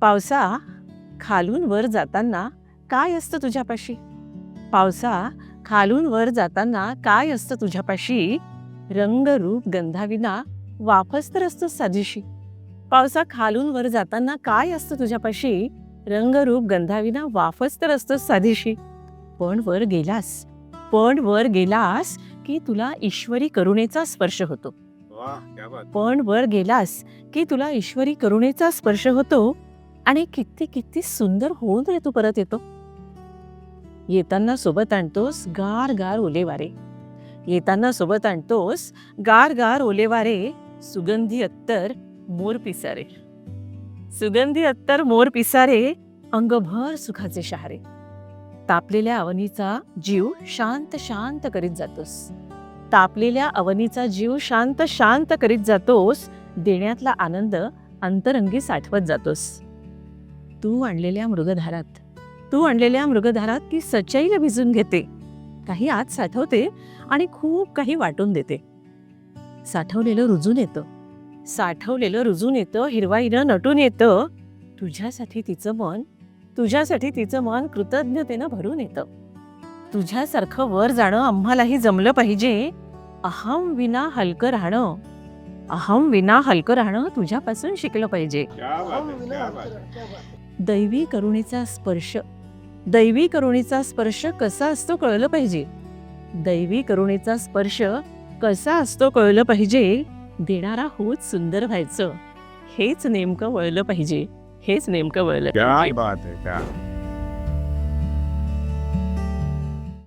पावसा खालून वर जाताना काय असतं तुझ्यापाशी? पावसा खालून वर जाताना काय असतं तुझ्यापाशी? रंग रूप गंधाविना वाफच तर असतो साजीशी. पावसा खालून वर जाताना काय असतं तुझ्यापाशी? रंग रूप गंधाविना वाफच तर असतो साधीशी पण वर गेलास. पण वर गेलास की तुला ईश्वरी करुणेचा स्पर्श होतो. पण वर गेलास की तुला ईश्वरी करुणेचा स्पर्श होतो. आणि किती किती सुंदर होऊन रे तू परत येतो. येताना सोबत आणतोस गार गार ओले वारे. येताना सोबत आणतोस गार गार ओले वारे. सुगंधी अत्तर मोर पिसारे. सुगंधी अत्तर मोर पिसारे अंगभर सुखाचे शहारे. तापलेल्या अवनीचा जीव शांत शांत करीत जातोस. तापलेल्या अवनीचा जीव शांत शांत करीत जातोस. देण्यातला आनंद अंतरंगी साठवत जातोस. तू आणलेल्या मृगधारात. तू आणलेल्या मृगधारात ती सच्चाईला भिजून घेते. काही आत साठवते आणि खूप काही वाटून देते. साठवलेलं रुजून येतं. साठवलेलं रुजून येतं हिरवाईनं नटून येतं. तुझ्यासाठी तिचं मन तुझ्यासाठी तिचं मन कृतज्ञतेनं भरून येतं. तुझ्यासारखं वर जाणं आम्हालाही जमलं पाहिजे. अहम विना हलकं राहणं अहम विना हलकं राहणं तुझ्यापासून शिकलं पाहिजे. दैवी करुणेचा स्पर्श. दैवी करुणेचा स्पर्श कसा असतो कळलं पाहिजे. दैवी करुणेचा स्पर्श कसा असतो कळलं पाहिजे. देणारा होत सुंदर व्हायचं. हेच नेमकं वळलं पाहिजे. हेच नेमकं वळलं